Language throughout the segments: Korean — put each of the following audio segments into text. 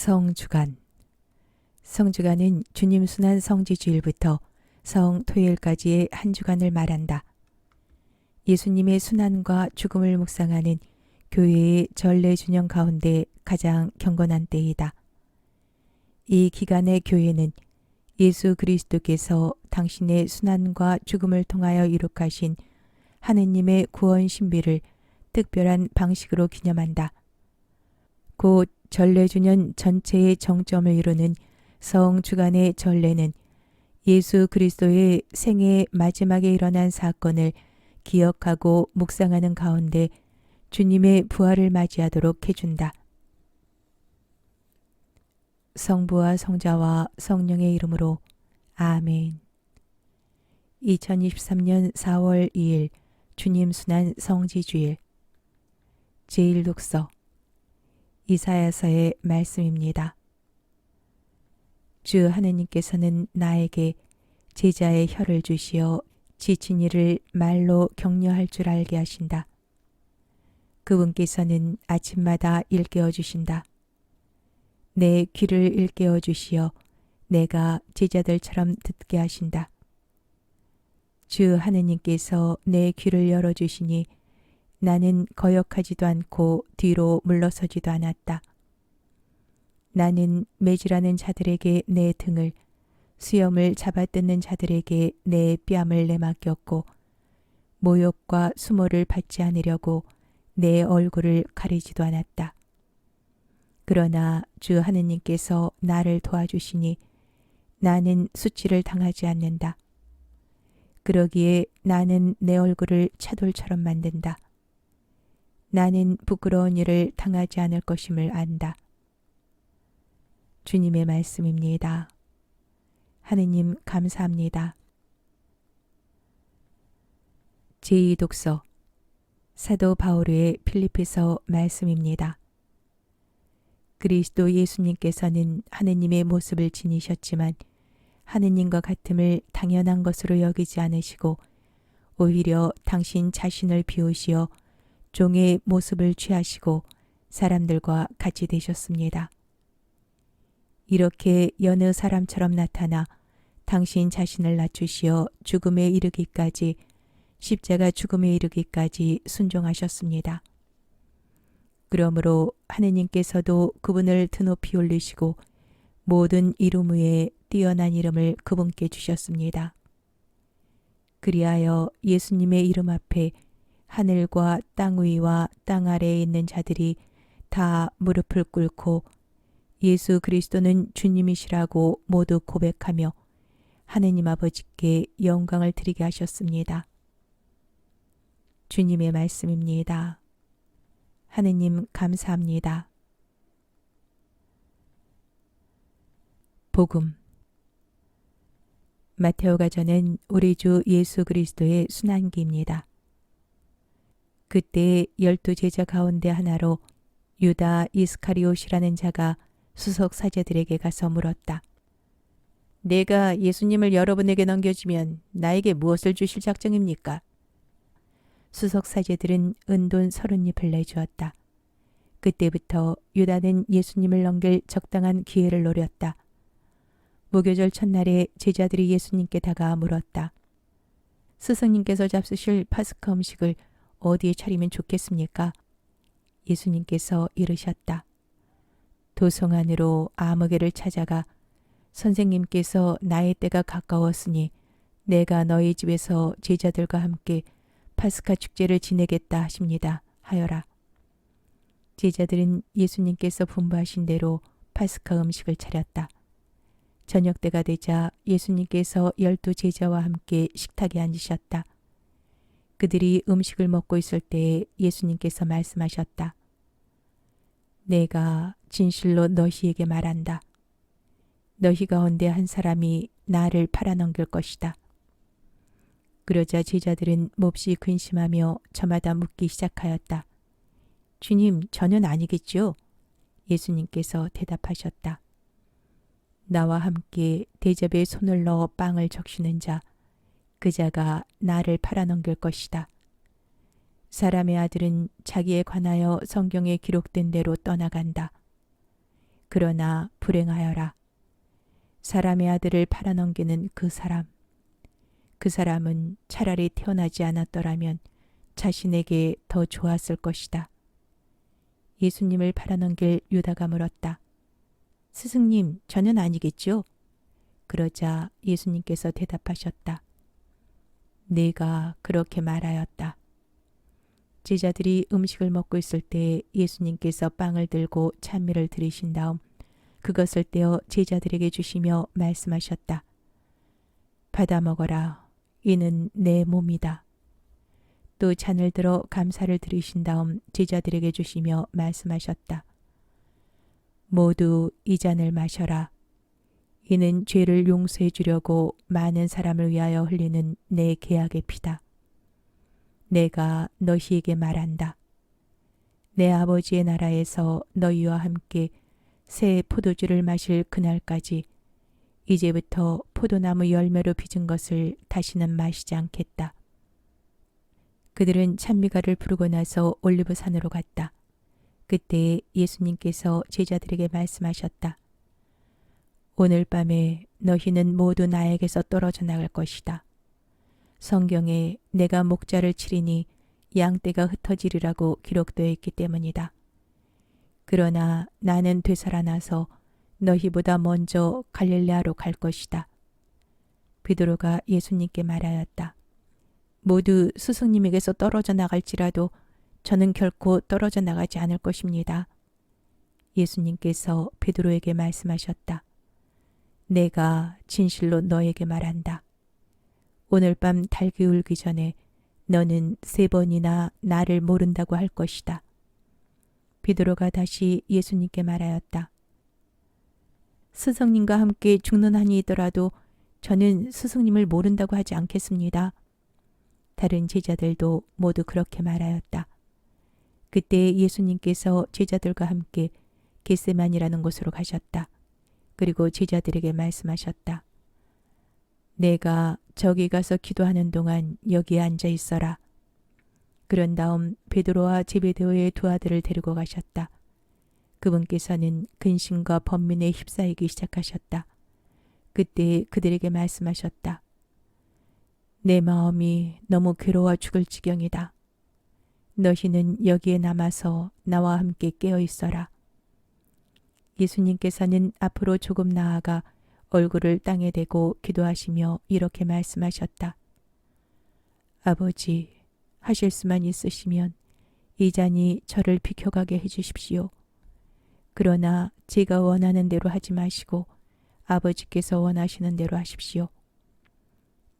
성주간 성주간은 주님 순환 성지주일부터 성토요일까지의 한 주간을 말한다. 예수님의 순환과 죽음을 묵상하는 교회의 전례 준영 가운데 가장 경건한 때이다. 이 기간의 교회는 예수 그리스도께서 당신의 순환과 죽음을 통하여 이룩하신 하느님의 구원 신비를 특별한 방식으로 기념한다. 곧 전례주년 전체의 정점을 이루는 성주간의 전례는 예수 그리스도의 생애 마지막에 일어난 사건을 기억하고 묵상하는 가운데 주님의 부활을 맞이하도록 해준다. 성부와 성자와 성령의 이름으로 아멘. 2023년 4월 2일 주님 순환 성지주일 제1독서 이사야서의 말씀입니다. 주 하느님께서는 나에게 제자의 혀를 주시어 지친 이를 말로 격려할 줄 알게 하신다. 그분께서는 아침마다 일깨워 주신다. 내 귀를 일깨워 주시어 내가 제자들처럼 듣게 하신다. 주 하느님께서 내 귀를 열어 주시니 나는 거역하지도 않고 뒤로 물러서지도 않았다. 나는 매질하는 자들에게 내 등을 수염을 잡아뜯는 자들에게 내 뺨을 내맡겼고 모욕과 수모를 받지 않으려고 내 얼굴을 가리지도 않았다. 그러나 주 하느님께서 나를 도와주시니 나는 수치를 당하지 않는다. 그러기에 나는 내 얼굴을 차돌처럼 만든다. 나는 부끄러운 일을 당하지 않을 것임을 안다. 주님의 말씀입니다. 하느님 감사합니다. 제2 독서 사도 바오르의 필리피서 말씀입니다. 그리스도 예수님께서는 하느님의 모습을 지니셨지만 하느님과 같음을 당연한 것으로 여기지 않으시고 오히려 당신 자신을 비우시어 종의 모습을 취하시고 사람들과 같이 되셨습니다. 이렇게 여느 사람처럼 나타나 당신 자신을 낮추시어 죽음에 이르기까지 십자가 죽음에 이르기까지 순종하셨습니다. 그러므로 하느님께서도 그분을 드높이 올리시고 모든 이름 위에 뛰어난 이름을 그분께 주셨습니다. 그리하여 예수님의 이름 앞에 하늘과 땅 위와 땅 아래에 있는 자들이 다 무릎을 꿇고 예수 그리스도는 주님이시라고 모두 고백하며 하느님 아버지께 영광을 드리게 하셨습니다. 주님의 말씀입니다. 하느님 감사합니다. 복음 마테오가 전은 우리 주 예수 그리스도의 순환기입니다. 그때 열두 제자 가운데 하나로 유다 이스카리옷이라는 자가 수석 사제들에게 가서 물었다. 내가 예수님을 여러분에게 넘겨주면 나에게 무엇을 주실 작정입니까? 수석 사제들은 은돈 서른 잎을 내주었다. 그때부터 유다는 예수님을 넘길 적당한 기회를 노렸다. 무교절 첫날에 제자들이 예수님께 다가와 물었다. 스승님께서 잡수실 파스카 음식을 어디에 차리면 좋겠습니까? 예수님께서 이르셨다. 도성 안으로 아무개를 찾아가 선생님께서 나의 때가 가까웠으니 내가 너희 집에서 제자들과 함께 파스카 축제를 지내겠다 하십니다. 하여라. 제자들은 예수님께서 분부하신 대로 파스카 음식을 차렸다. 저녁 때가 되자 예수님께서 열두 제자와 함께 식탁에 앉으셨다. 그들이 음식을 먹고 있을 때에 예수님께서 말씀하셨다. 내가 진실로 너희에게 말한다. 너희 가운데 한 사람이 나를 팔아넘길 것이다. 그러자 제자들은 몹시 근심하며 저마다 묻기 시작하였다. 주님, 저는 아니겠죠? 예수님께서 대답하셨다. 나와 함께 대접에 손을 넣어 빵을 적시는 자, 그 자가 나를 팔아넘길 것이다. 사람의 아들은 자기에 관하여 성경에 기록된 대로 떠나간다. 그러나 불행하여라. 사람의 아들을 팔아넘기는 그 사람. 그 사람은 차라리 태어나지 않았더라면 자신에게 더 좋았을 것이다. 예수님을 팔아넘길 유다가 물었다. 스승님, 저는 아니겠죠? 그러자 예수님께서 대답하셨다. 내가 그렇게 말하였다. 제자들이 음식을 먹고 있을 때 예수님께서 빵을 들고 찬미를 들이신 다음 그것을 떼어 제자들에게 주시며 말씀하셨다. 받아 먹어라. 이는 내 몸이다. 또 잔을 들어 감사를 드리신 다음 제자들에게 주시며 말씀하셨다. 모두 이 잔을 마셔라. 이는 죄를 용서해 주려고 많은 사람을 위하여 흘리는 내 계약의 피다. 내가 너희에게 말한다. 내 아버지의 나라에서 너희와 함께 새 포도주를 마실 그날까지 이제부터 포도나무 열매로 빚은 것을 다시는 마시지 않겠다. 그들은 찬미가를 부르고 나서 올리브산으로 갔다. 그때 예수님께서 제자들에게 말씀하셨다. 오늘 밤에 너희는 모두 나에게서 떨어져 나갈 것이다. 성경에 내가 목자를 치리니 양떼가 흩어지리라고 기록되어 있기 때문이다. 그러나 나는 되살아나서 너희보다 먼저 갈릴레아로 갈 것이다. 베드로가 예수님께 말하였다. 모두 스승님에게서 떨어져 나갈지라도 저는 결코 떨어져 나가지 않을 것입니다. 예수님께서 베드로에게 말씀하셨다. 내가 진실로 너에게 말한다. 오늘 밤 달기 울기 전에 너는 세 번이나 나를 모른다고 할 것이다. 베드로가 다시 예수님께 말하였다. 스승님과 함께 죽는 한이 있더라도 저는 스승님을 모른다고 하지 않겠습니다. 다른 제자들도 모두 그렇게 말하였다. 그때 예수님께서 제자들과 함께 겟세만이라는 곳으로 가셨다. 그리고 제자들에게 말씀하셨다. 내가 저기 가서 기도하는 동안 여기에 앉아 있어라. 그런 다음 베드로와 제베데오의 두 아들을 데리고 가셨다. 그분께서는 근심과 번민에 휩싸이기 시작하셨다. 그때 그들에게 말씀하셨다. 내 마음이 너무 괴로워 죽을 지경이다. 너희는 여기에 남아서 나와 함께 깨어 있어라. 예수님께서는 앞으로 조금 나아가 얼굴을 땅에 대고 기도하시며 이렇게 말씀하셨다. 아버지, 하실 수만 있으시면 이 잔이 저를 비켜가게 해주십시오. 그러나 제가 원하는 대로 하지 마시고 아버지께서 원하시는 대로 하십시오.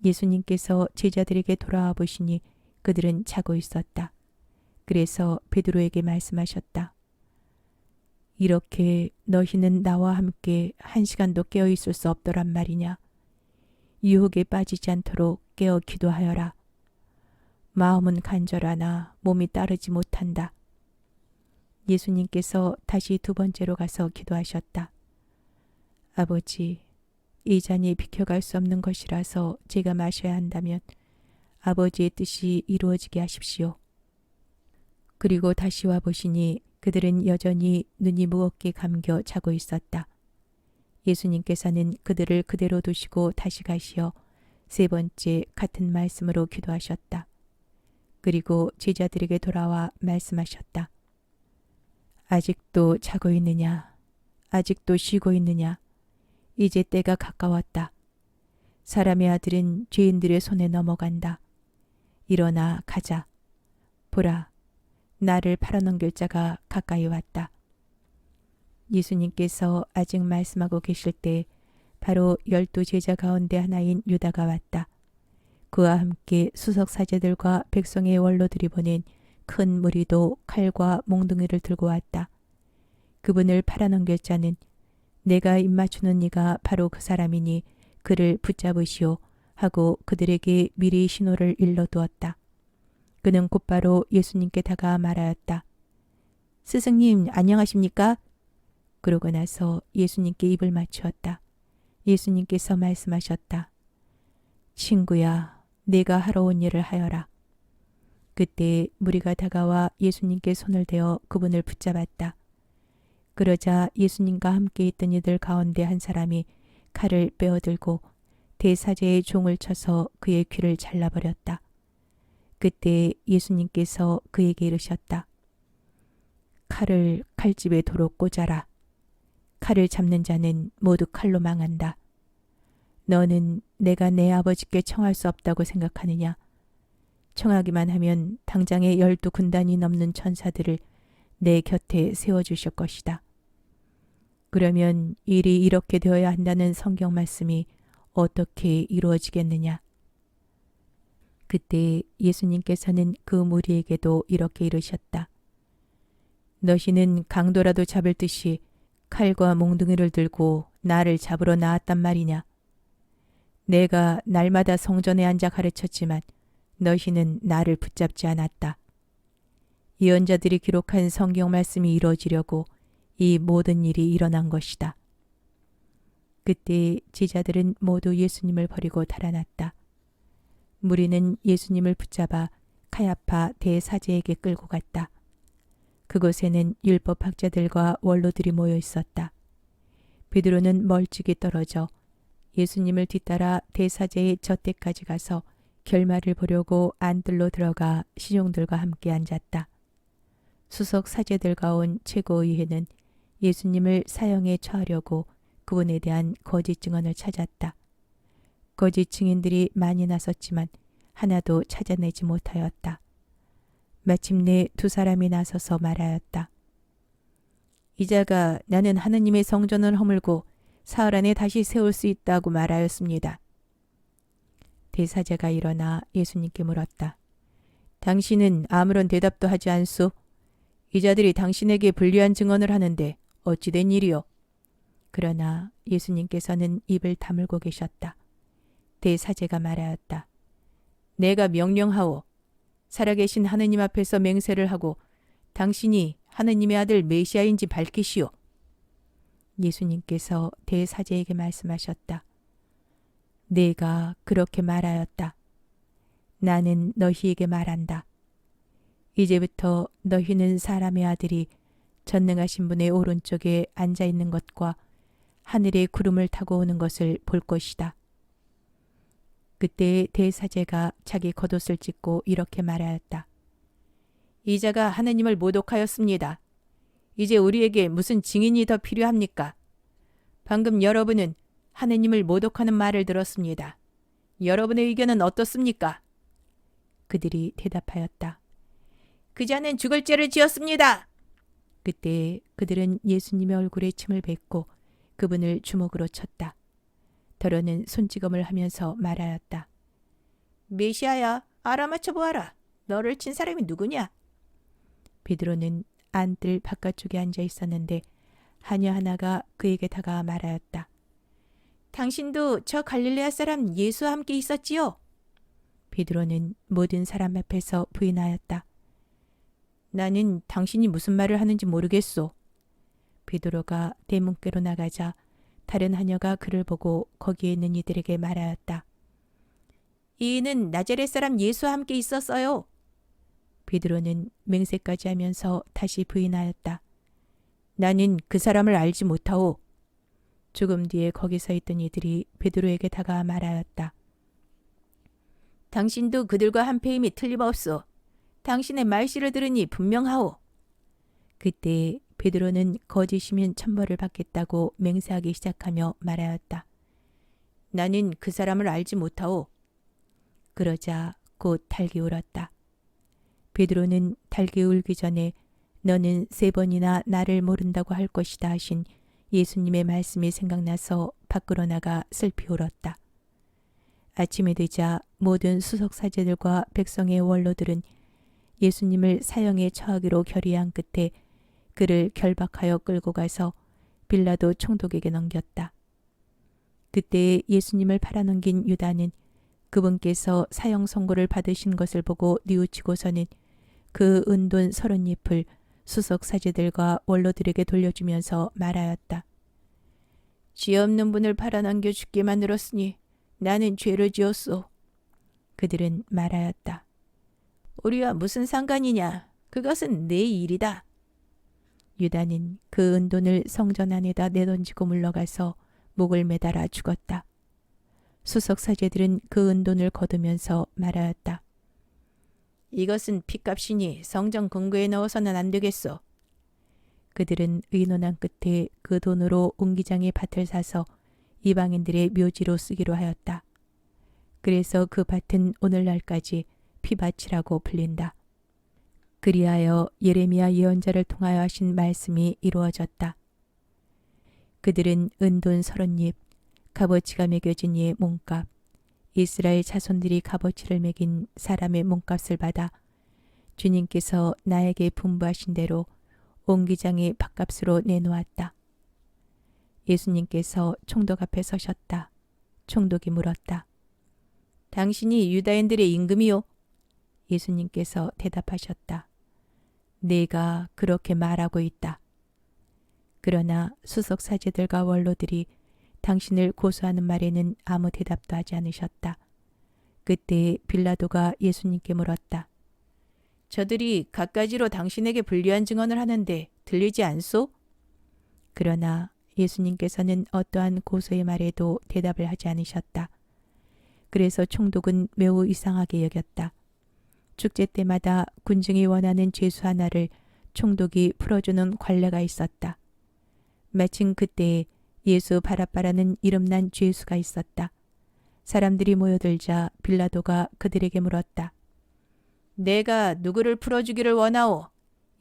예수님께서 제자들에게 돌아와 보시니 그들은 자고 있었다. 그래서 베드로에게 말씀하셨다. 이렇게 너희는 나와 함께 한 시간도 깨어 있을 수 없더란 말이냐. 유혹에 빠지지 않도록 깨어 기도하여라. 마음은 간절하나 몸이 따르지 못한다. 예수님께서 다시 두 번째로 가서 기도하셨다. 아버지, 이 잔이 비켜갈 수 없는 것이라서 제가 마셔야 한다면 아버지의 뜻이 이루어지게 하십시오. 그리고 다시 와 보시니 그들은 여전히 눈이 무겁게 감겨 자고 있었다. 예수님께서는 그들을 그대로 두시고 다시 가시어 세 번째 같은 말씀으로 기도하셨다. 그리고 제자들에게 돌아와 말씀하셨다. 아직도 자고 있느냐? 아직도 쉬고 있느냐? 이제 때가 가까웠다. 사람의 아들은 죄인들의 손에 넘어간다. 일어나 가자. 보라, 나를 팔아넘길 자가 가까이 왔다. 예수님께서 아직 말씀하고 계실 때 바로 열두 제자 가운데 하나인 유다가 왔다. 그와 함께 수석 사제들과 백성의 원로들이 보낸 큰 무리도 칼과 몽둥이를 들고 왔다. 그분을 팔아넘길 자는 내가 입맞추는 이가 바로 그 사람이니 그를 붙잡으시오 하고 그들에게 미리 신호를 일러 두었다. 그는 곧바로 예수님께 다가와 말하였다. 스승님 안녕하십니까? 그러고 나서 예수님께 입을 맞추었다. 예수님께서 말씀하셨다. 친구야, 내가 하러 온 일을 하여라. 그때 무리가 다가와 예수님께 손을 대어 그분을 붙잡았다. 그러자 예수님과 함께 있던 이들 가운데 한 사람이 칼을 빼어들고 대사제의 종을 쳐서 그의 귀를 잘라버렸다. 그때 예수님께서 그에게 이르셨다. 칼을 칼집에 도로 꽂아라. 칼을 잡는 자는 모두 칼로 망한다. 너는 내가 내 아버지께 청할 수 없다고 생각하느냐? 청하기만 하면 당장에 열두 군단이 넘는 천사들을 내 곁에 세워주실 것이다. 그러면 일이 이렇게 되어야 한다는 성경 말씀이 어떻게 이루어지겠느냐? 그때 예수님께서는 그 무리에게도 이렇게 이르셨다. 너희는 강도라도 잡을 듯이 칼과 몽둥이를 들고 나를 잡으러 나왔단 말이냐? 내가 날마다 성전에 앉아 가르쳤지만 너희는 나를 붙잡지 않았다. 예언자들이 기록한 성경 말씀이 이루어지려고 이 모든 일이 일어난 것이다. 그때 제자들은 모두 예수님을 버리고 달아났다. 무리는 예수님을 붙잡아 카야파 대사제에게 끌고 갔다. 그곳에는 율법학자들과 원로들이 모여 있었다. 베드로는 멀찍이 떨어져 예수님을 뒤따라 대사제의 저때까지 가서 결말을 보려고 안들로 들어가 시종들과 함께 앉았다. 수석 사제들과 온 최고의회는 예수님을 사형에 처하려고 그분에 대한 거짓 증언을 찾았다. 거짓 증인들이 많이 나섰지만 하나도 찾아내지 못하였다. 마침내 두 사람이 나서서 말하였다. 이자가 나는 하느님의 성전을 허물고 사흘 안에 다시 세울 수 있다고 말하였습니다. 대사자가 일어나 예수님께 물었다. 당신은 아무런 대답도 하지 않소? 이자들이 당신에게 불리한 증언을 하는데 어찌된 일이요? 그러나 예수님께서는 입을 다물고 계셨다. 대사제가 말하였다. 내가 명령하오. 살아계신 하느님 앞에서 맹세를 하고 당신이 하느님의 아들 메시아인지 밝히시오. 예수님께서 대사제에게 말씀하셨다. 내가 그렇게 말하였다. 나는 너희에게 말한다. 이제부터 너희는 사람의 아들이 전능하신 분의 오른쪽에 앉아 있는 것과 하늘의 구름을 타고 오는 것을 볼 것이다. 그때 대사제가 자기 겉옷을 찢고 이렇게 말하였다. 이자가 하느님을 모독하였습니다. 이제 우리에게 무슨 증인이 더 필요합니까? 방금 여러분은 하느님을 모독하는 말을 들었습니다. 여러분의 의견은 어떻습니까? 그들이 대답하였다. 그자는 죽을 죄를 지었습니다. 그때 그들은 예수님의 얼굴에 침을 뱉고 그분을 주먹으로 쳤다. 더러는 손찌검을 하면서 말하였다. 메시아야, 알아맞혀 보아라. 너를 친 사람이 누구냐? 베드로는 안뜰 바깥쪽에 앉아 있었는데 하녀 하나가 그에게 다가와 말하였다. 당신도 저 갈릴레아 사람 예수와 함께 있었지요? 베드로는 모든 사람 앞에서 부인하였다. 나는 당신이 무슨 말을 하는지 모르겠소. 베드로가 대문께로 나가자 다른 하녀가 그를 보고 거기에 있는 이들에게 말하였다. 이는 나자렛 사람 예수와 함께 있었어요. 베드로는 맹세까지 하면서 다시 부인하였다. 나는 그 사람을 알지 못하오. 조금 뒤에 거기 서 있던 이들이 베드로에게 다가와 말하였다. 당신도 그들과 한패임이 틀림없소. 당신의 말씨를 들으니 분명하오. 그때 베드로는 거짓이면 천벌을 받겠다고 맹세하기 시작하며 말하였다. 나는 그 사람을 알지 못하오. 그러자 곧 달기 울었다. 베드로는 달기 울기 전에 너는 세 번이나 나를 모른다고 할 것이다 하신 예수님의 말씀이 생각나서 밖으로 나가 슬피 울었다. 아침에 되자 모든 수석 사제들과 백성의 원로들은 예수님을 사형에 처하기로 결의한 끝에 그를 결박하여 끌고 가서 빌라도 총독에게 넘겼다. 그때 예수님을 팔아넘긴 유다는 그분께서 사형 선고를 받으신 것을 보고 뉘우치고서는 그 은돈 서른 잎을 수석 사제들과 원로들에게 돌려주면서 말하였다. 죄 없는 분을 팔아넘겨 죽게 만들었으니 나는 죄를 지었소. 그들은 말하였다. 우리와 무슨 상관이냐? 그것은 내 일이다. 유다는 그 은돈을 성전 안에다 내던지고 물러가서 목을 매달아 죽었다. 수석 사제들은 그 은돈을 거두면서 말하였다. 이것은 핏값이니 성전 금고에 넣어서는 안 되겠소. 그들은 의논한 끝에 그 돈으로 옹기장의 밭을 사서 이방인들의 묘지로 쓰기로 하였다. 그래서 그 밭은 오늘날까지 피밭이라고 불린다. 그리하여 예레미야 예언자를 통하여 하신 말씀이 이루어졌다. 그들은 은돈 서른 입, 값어치가 매겨진 이의 몸값, 이스라엘 자손들이 값어치를 매긴 사람의 몸값을 받아 주님께서 나에게 분부하신 대로 옹기장의 밥값으로 내놓았다. 예수님께서 총독 앞에 서셨다. 총독이 물었다. 당신이 유다인들의 임금이요? 예수님께서 대답하셨다. 내가 그렇게 말하고 있다. 그러나 수석 사제들과 원로들이 당신을 고소하는 말에는 아무 대답도 하지 않으셨다. 그때 빌라도가 예수님께 물었다. 저들이 갖가지로 당신에게 불리한 증언을 하는데 들리지 않소? 그러나 예수님께서는 어떠한 고소의 말에도 대답을 하지 않으셨다. 그래서 총독은 매우 이상하게 여겼다. 축제 때마다 군중이 원하는 죄수 하나를 총독이 풀어주는 관례가 있었다. 마침 그때에 예수 바라바라는 이름난 죄수가 있었다. 사람들이 모여들자 빌라도가 그들에게 물었다. 내가 누구를 풀어주기를 원하오?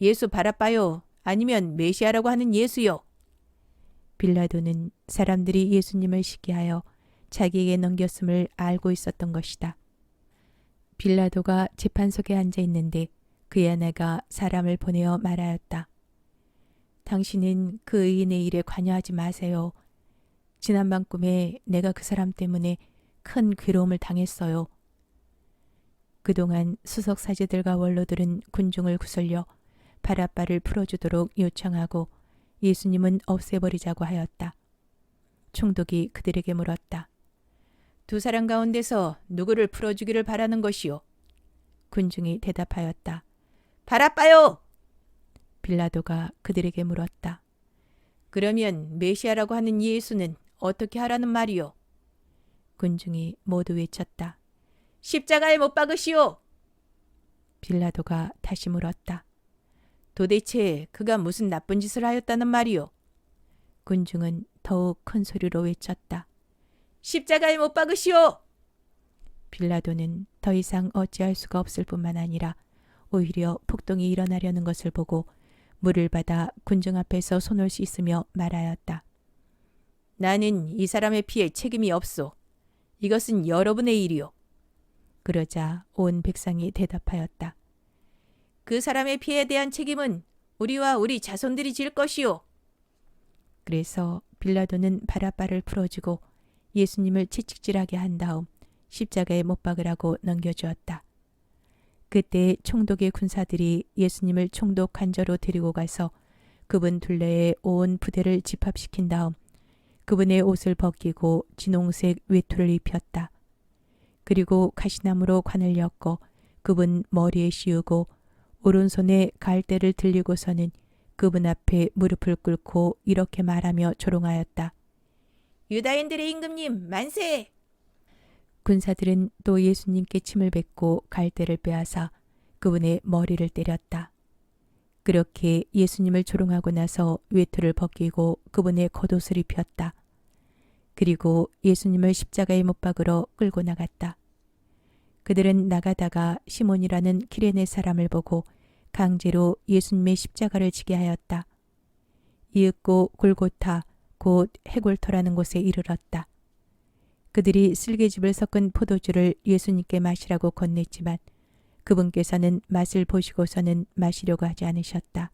예수 바라빠요? 아니면 메시아라고 하는 예수요? 빌라도는 사람들이 예수님을 시기하여 자기에게 넘겼음을 알고 있었던 것이다. 빌라도가 재판석에 앉아 있는데 그의 아내가 사람을 보내어 말하였다. 당신은 그 의인의 일에 관여하지 마세요. 지난밤 꿈에 내가 그 사람 때문에 큰 괴로움을 당했어요. 그동안 수석 사제들과 원로들은 군중을 구슬려 바라바를 풀어주도록 요청하고 예수님은 없애버리자고 하였다. 총독이 그들에게 물었다. 두 사람 가운데서 누구를 풀어주기를 바라는 것이요? 군중이 대답하였다. 바라빠요! 빌라도가 그들에게 물었다. 그러면 메시아라고 하는 예수는 어떻게 하라는 말이요? 군중이 모두 외쳤다. 십자가에 못 박으시오! 빌라도가 다시 물었다. 도대체 그가 무슨 나쁜 짓을 하였다는 말이오? 군중은 더욱 큰 소리로 외쳤다. 십자가에 못 박으시오! 빌라도는 더 이상 어찌할 수가 없을 뿐만 아니라 오히려 폭동이 일어나려는 것을 보고 물을 받아 군중 앞에서 손을 씻으며 말하였다. 나는 이 사람의 피해 책임이 없소. 이것은 여러분의 일이오. 그러자 온 백성이 대답하였다. 그 사람의 피해에 대한 책임은 우리와 우리 자손들이 질 것이오. 그래서 빌라도는 바라바를 풀어주고 예수님을 채찍질하게 한 다음 십자가에 못 박으라고 넘겨주었다. 그때 총독의 군사들이 예수님을 총독 관저로 데리고 가서 그분 둘레에 온 부대를 집합시킨 다음 그분의 옷을 벗기고 진홍색 외투를 입혔다. 그리고 가시나무로 관을 엮어 그분 머리에 씌우고 오른손에 갈대를 들리고서는 그분 앞에 무릎을 꿇고 이렇게 말하며 조롱하였다. 유다인들의 임금님 만세! 군사들은 또 예수님께 침을 뱉고 갈대를 빼앗아 그분의 머리를 때렸다. 그렇게 예수님을 조롱하고 나서 외투를 벗기고 그분의 겉옷을 입혔다. 그리고 예수님을 십자가에 못 박으러 끌고 나갔다. 그들은 나가다가 시몬이라는 키레네 사람을 보고 강제로 예수님의 십자가를 지게 하였다. 이윽고 골고타 곧 해골터라는 곳에 이르렀다. 그들이 쓸개즙을 섞은 포도주를 예수님께 마시라고 건넸지만 그분께서는 맛을 보시고서는 마시려고 하지 않으셨다.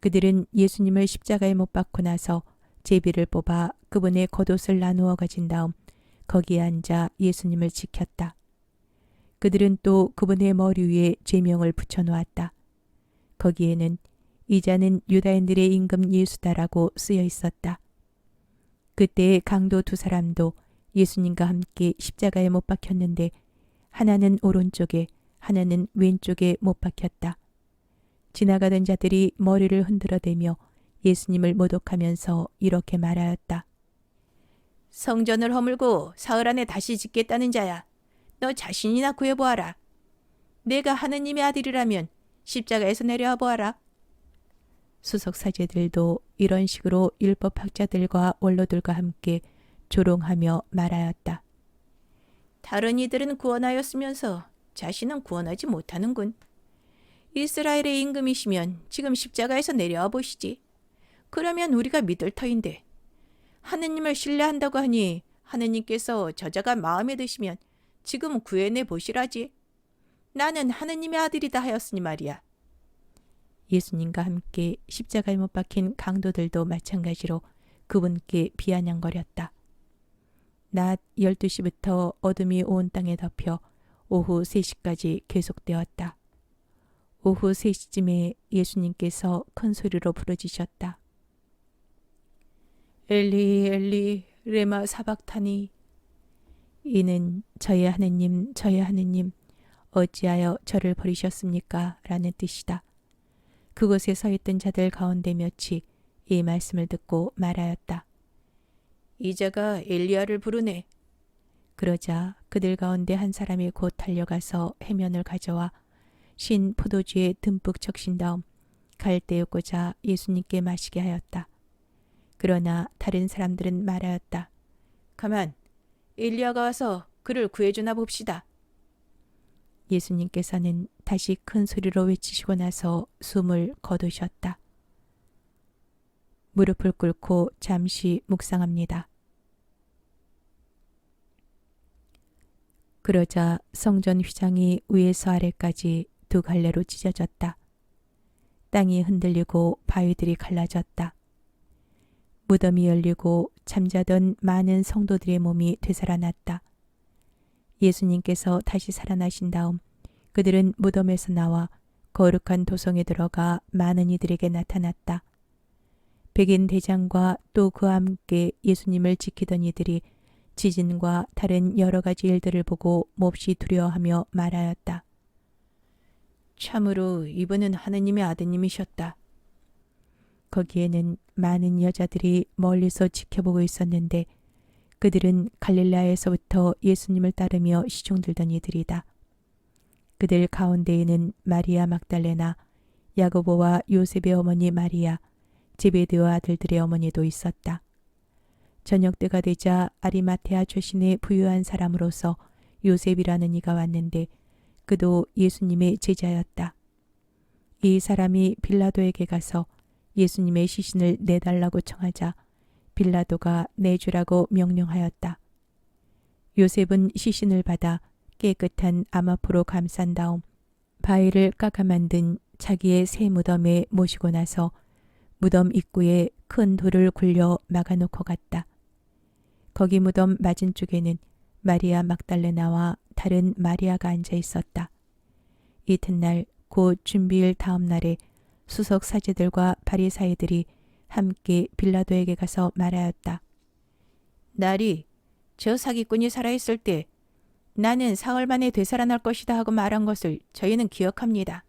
그들은 예수님을 십자가에 못 박고 나서 제비를 뽑아 그분의 겉옷을 나누어 가진 다음 거기에 앉아 예수님을 지켰다. 그들은 또 그분의 머리 위에 죄명을 붙여 놓았다. 거기에는 이자는 유다인들의 임금 예수다라고 쓰여 있었다. 그때 강도 두 사람도 예수님과 함께 십자가에 못 박혔는데 하나는 오른쪽에 하나는 왼쪽에 못 박혔다. 지나가던 자들이 머리를 흔들어대며 예수님을 모독하면서 이렇게 말하였다. 성전을 허물고 사흘 안에 다시 짓겠다는 자야. 너 자신이나 구해보아라. 내가 하느님의 아들이라면 십자가에서 내려와 보아라. 수석 사제들도 이런 식으로 율법학자들과 원로들과 함께 조롱하며 말하였다. 다른 이들은 구원하였으면서 자신은 구원하지 못하는군. 이스라엘의 임금이시면 지금 십자가에서 내려와 보시지. 그러면 우리가 믿을 터인데 하느님을 신뢰한다고 하니 하느님께서 저자가 마음에 드시면 지금 구해내 보시라지. 나는 하느님의 아들이다 하였으니 말이야. 예수님과 함께 십자가에 못 박힌 강도들도 마찬가지로 그분께 비아냥거렸다. 낮 12시부터 어둠이 온 땅에 덮여 오후 3시까지 계속되었다. 오후 3시쯤에 예수님께서 큰 소리로 부르짖으셨다. 엘리 엘리 레마 사박타니 이는 저의 하느님 저의 하느님 어찌하여 저를 버리셨습니까? 라는 뜻이다. 그곳에 서 있던 자들 가운데 몇이 이 말씀을 듣고 말하였다. 이자가 엘리야를 부르네. 그러자 그들 가운데 한 사람이 곧 달려가서 해면을 가져와 신 포도주에 듬뿍 적신 다음 갈대에 꽂아 예수님께 마시게 하였다. 그러나 다른 사람들은 말하였다. 가만, 엘리야가 와서 그를 구해주나 봅시다. 예수님께서는 다시 큰 소리로 외치시고 나서 숨을 거두셨다. 무릎을 꿇고 잠시 묵상합니다. 그러자 성전 휘장이 위에서 아래까지 두 갈래로 찢어졌다. 땅이 흔들리고 바위들이 갈라졌다. 무덤이 열리고 잠자던 많은 성도들의 몸이 되살아났다. 예수님께서 다시 살아나신 다음 그들은 무덤에서 나와 거룩한 도성에 들어가 많은 이들에게 나타났다. 백인 대장과 또 그와 함께 예수님을 지키던 이들이 지진과 다른 여러 가지 일들을 보고 몹시 두려워하며 말하였다. 참으로 이분은 하느님의 아드님이셨다. 거기에는 많은 여자들이 멀리서 지켜보고 있었는데 그들은 갈릴라에서부터 예수님을 따르며 시종들던 이들이다. 그들 가운데에는 마리아 막달레나, 야고보와 요셉의 어머니 마리아, 제베드와 아들들의 어머니도 있었다. 저녁 때가 되자 아리마테아 출신의 부유한 사람으로서 요셉이라는 이가 왔는데 그도 예수님의 제자였다. 이 사람이 빌라도에게 가서 예수님의 시신을 내달라고 청하자 빌라도가 내주라고 명령하였다. 요셉은 시신을 받아 깨끗한 암앞으로 감싼 다음 바위를 깎아 만든 자기의 새 무덤에 모시고 나서 무덤 입구에 큰 돌을 굴려 막아놓고 갔다. 거기 무덤 맞은 쪽에는 마리아 막달레나와 다른 마리아가 앉아 있었다. 이튿날 곧 준비일 다음 날에 수석 사제들과 바리사이들이 함께 빌라도에게 가서 말하였다. 날이 저 사기꾼이 살아있을 때 나는 사흘 만에 되살아날 것이다 하고 말한 것을 저희는 기억합니다.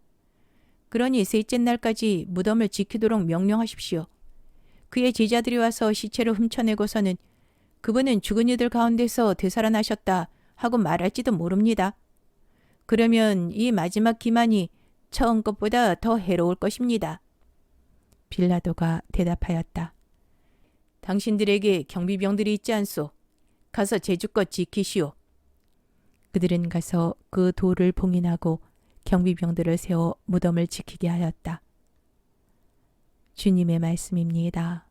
그러니 셋째 날까지 무덤을 지키도록 명령하십시오. 그의 제자들이 와서 시체를 훔쳐내고서는 그분은 죽은 이들 가운데서 되살아나셨다 하고 말할지도 모릅니다. 그러면 이 마지막 기만이 처음 것보다 더 해로울 것입니다. 빌라도가 대답하였다. 당신들에게 경비병들이 있지 않소. 가서 제주껏 지키시오. 그들은 가서 그 돌을 봉인하고 경비병들을 세워 무덤을 지키게 하였다. 주님의 말씀입니다.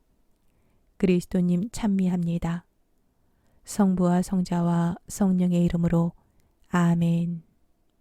그리스도님 찬미합니다. 성부와 성자와 성령의 이름으로 아멘.